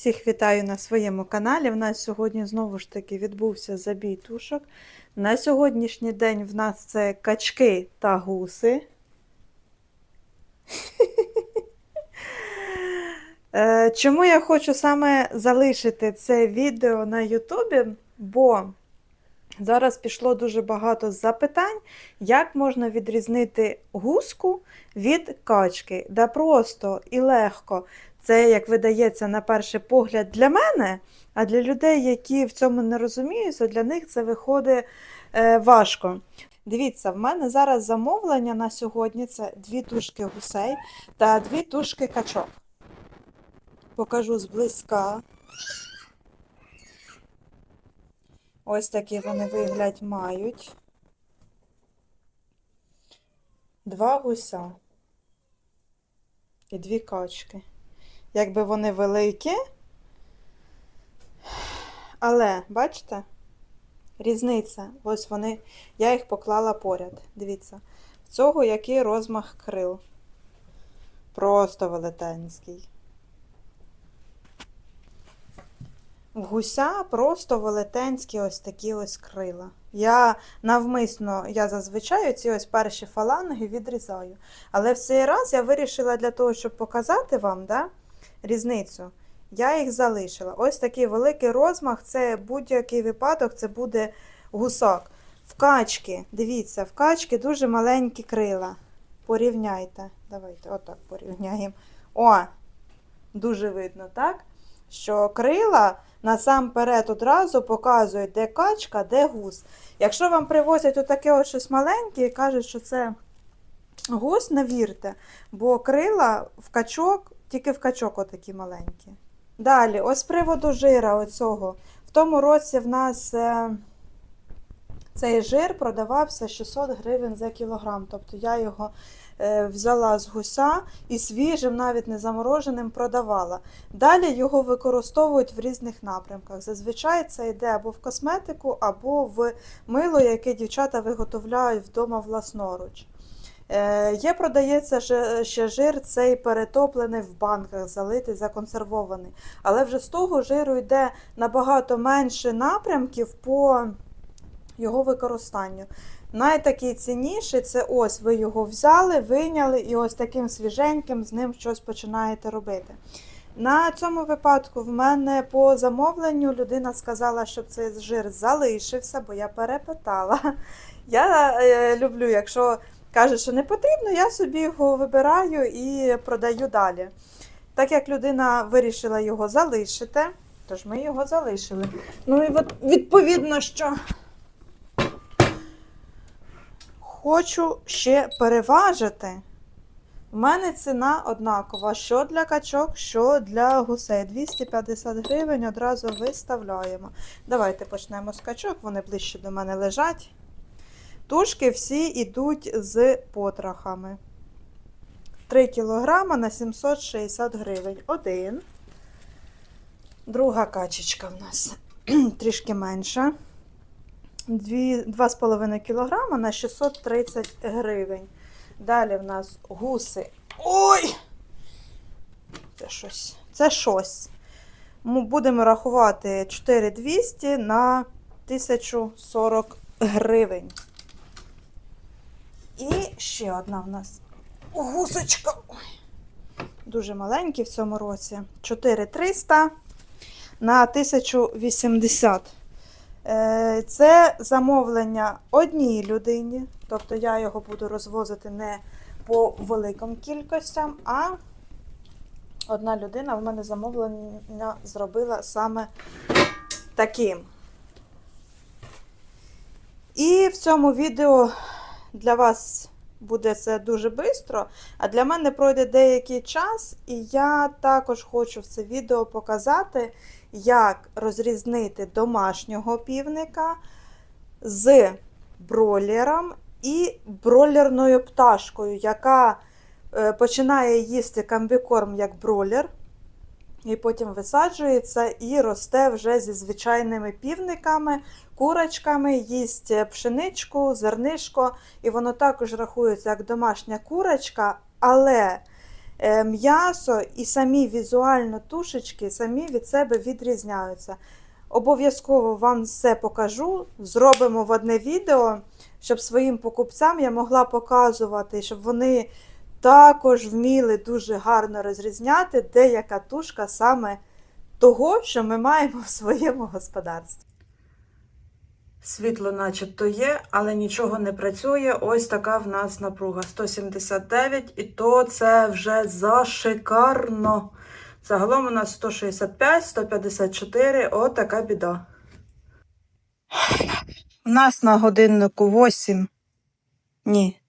Всіх вітаю на своєму каналі. В нас сьогодні знову ж таки відбувся забій тушок. На сьогоднішній день в нас це качки та гуси. Е, Чому я хочу саме залишити це відео на Ютубі? Бо зараз пішло дуже багато запитань, як можна відрізнити гуску від качки. Да просто і легко. Це, як видається, на перший погляд для мене, а для людей, які в цьому не розуміються, для них це виходить е, важко. Дивіться, в мене зараз замовлення на сьогодні це дві тушки гусей та дві тушки качок. Покажу зблизька. Ось такі вони вигляд мають. Два гуся і дві качки. Якби вони великі, але, бачите, різниця. Ось вони, я їх поклала поряд. Дивіться, в цього який розмах крил. Просто велетенський. В гуся просто велетенські ось такі ось крила. Я навмисно, я зазвичай ці ось перші фаланги відрізаю. Але в цей раз я вирішила для того, щоб показати вам да, різницю. Я їх залишила. Ось такий великий розмах, це будь-який випадок, це буде гусак. В качки, дивіться, в качки дуже маленькі крила. Порівняйте. Давайте, отак порівняємо. О, дуже видно, так? Що крила насамперед одразу показують, де качка, де гус. Якщо вам привозять отаке ось щось маленьке і кажуть, що це гус, не вірте, бо крила в качок, тільки в качок отакі маленькі. Далі, ось з приводу жира оцього. В тому році в нас е, цей жир продавався 600 гривень за кілограм. Тобто я його е, взяла з гуся і свіжим, навіть не замороженим, продавала. Далі його використовують в різних напрямках. Зазвичай це йде або в косметику, або в мило, яке дівчата виготовляють вдома власноруч. Е, Є, продається ще жир, цей перетоплений в банках, залитий, законсервований. Але вже з того жиру йде набагато менше напрямків по його використанню. Найтакий цінніший це ось ви його взяли, вийняли і ось таким свіженьким з ним щось починаєте робити. На цьому випадку в мене по замовленню людина сказала, щоб цей жир залишився, бо я перепитала. Я е, люблю, якщо каже, що не потрібно, я собі його вибираю і продаю далі. Так як людина вирішила його залишити, тож ми його залишили. Ну і от відповідно, що хочу ще переважити. У мене ціна однакова, що для качок, що для гусей. 250 гривень одразу виставляємо. Давайте почнемо з качок, вони ближче до мене лежать. Тушки всі йдуть з потрохами. 3 кг на 760 гривень. Один. Друга качечка в нас трішки менша. 2,5 кг на 630 гривень. Далі в нас гуси. Ой! Це щось. Це щось. Ми будемо рахувати 4200 на 1040 гривень. І ще одна в нас гусочка. Дуже маленькі в цьому році. 4300 на 1080. Е, Це замовлення одній людині, тобто я його буду розвозити не по великим кількостям, а одна людина в мене замовлення зробила саме таким. І в цьому відео для вас буде це дуже швидко, а для мене пройде деякий час, і я також хочу в це відео показати, як розрізнити домашнього півника з бройлером і бройлерною пташкою, яка е, починає їсти комбікорм як бройлер, і потім висаджується і росте вже зі звичайними півниками, курочками, їсть пшеничку, зернишко, і воно також рахується як домашня курочка, але е, м'ясо і самі візуально тушечки самі від себе відрізняються. Обов'язково вам все покажу. Зробимо в одне відео, щоб своїм покупцям я могла показувати, щоб вони також вміли дуже гарно розрізняти, де яка тушка саме того, що ми маємо в своєму господарстві. Світло начебто є, але нічого не працює. Ось така в нас напруга 179, і то це вже зашикарно. Загалом у нас 165, 154, от така біда. У нас на годиннику 8. Ні,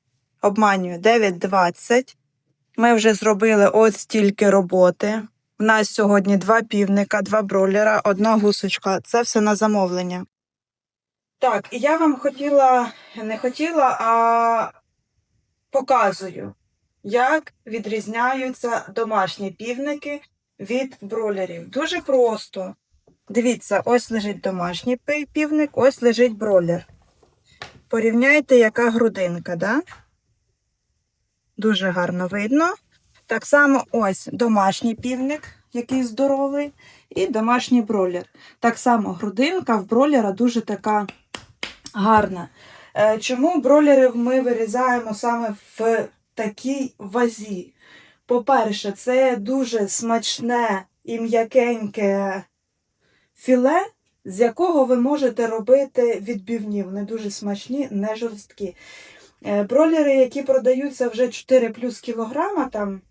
обманюю, 9.20. Ми вже зробили ось стільки роботи. У нас сьогодні два півника, два бролера, одна гусочка. Це все на замовлення. Так, і я вам хотіла, не хотіла, а показую, як відрізняються домашні півники від бролерів. Дуже просто. Дивіться, ось лежить домашній півник, ось лежить бролер. Порівняйте, яка грудинка, да? Дуже гарно видно. Так само ось домашній півник, який здоровий, і домашній бролер. Так само грудинка в бролера дуже така гарна. Е, Чому бролерів ми вирізаємо саме в такій вазі? По-перше, це дуже смачне і м'якеньке філе, з якого ви можете робити відбивні. Вони дуже смачні, не жорсткі. Е, Бролери, які продаються вже 4 плюс кілограма, там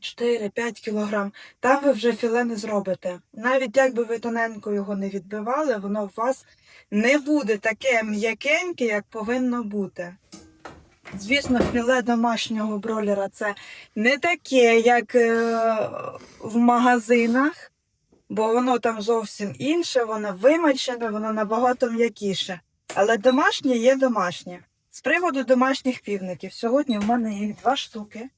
4-5 кілограм, там ви вже філе не зробите. Навіть якби ви тоненько його не відбивали, воно у вас не буде таке м'якеньке, як повинно бути. Звісно, філе домашнього бролера це не таке, як е, в магазинах, бо воно там зовсім інше, воно вимачене, воно набагато м'якіше. Але домашнє є домашнє. З приводу домашніх півників, сьогодні в мене їх два штуки.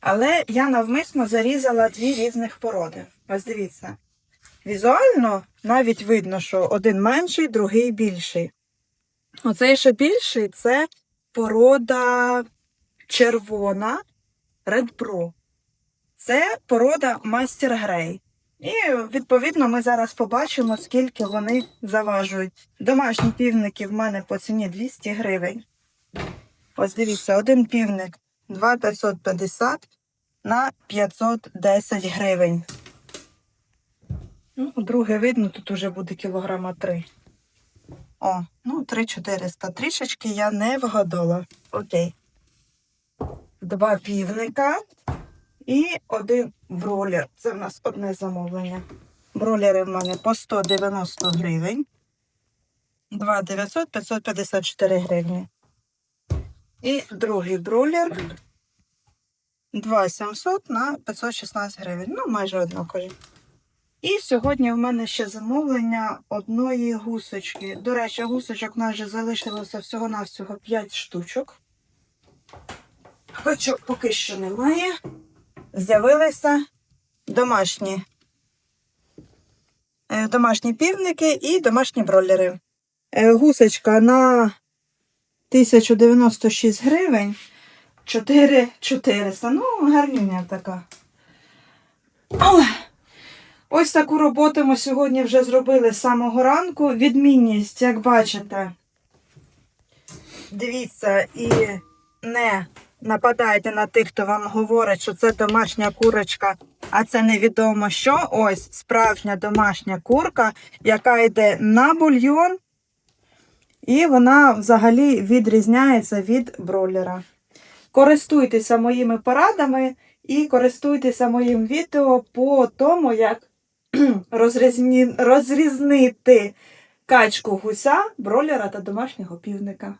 Але я навмисно зарізала дві різних породи. Ось дивіться. Візуально навіть видно, що один менший, другий більший. Оцей, що більший, це порода червона Red Brew. Це порода Мастер Грей. І, відповідно, ми зараз побачимо, скільки вони заважують. Домашні півники в мене по ціні 200 гривень. Ось дивіться, один півник 2,550 на 510 гривень. Ну, друге видно, тут уже буде кілограма 3. О, ну 3,400. Трішечки я не вгадала. Окей. Два півника і один бролер. Це в нас одне замовлення. Бролери в мене по 190 гривень. 2 900 554 гривні. І другий бролер 2 700 на 516 гривень. Ну, майже однакові. І сьогодні в мене ще замовлення одної гусочки. До речі, гусочок в нас вже залишилося всього-навсього 5 штучок. Хоча поки що немає. З'явилися домашні. е, Домашні півники і домашні бролери. Е, Гусочка на 1096 гривень. 4400. Ну, гарнюня така. Ой. Ось таку роботу ми сьогодні вже зробили з самого ранку. Відмінність, як бачите, дивіться і не нападайте на тих, хто вам говорить, що це домашня курочка, а це невідомо що. Ось справжня домашня курка, яка йде на бульйон, і вона взагалі відрізняється від бройлера. Користуйтеся моїми порадами і користуйтеся моїм відео по тому, як розрізні... розрізнити качку гуся, бройлера та домашнього півника.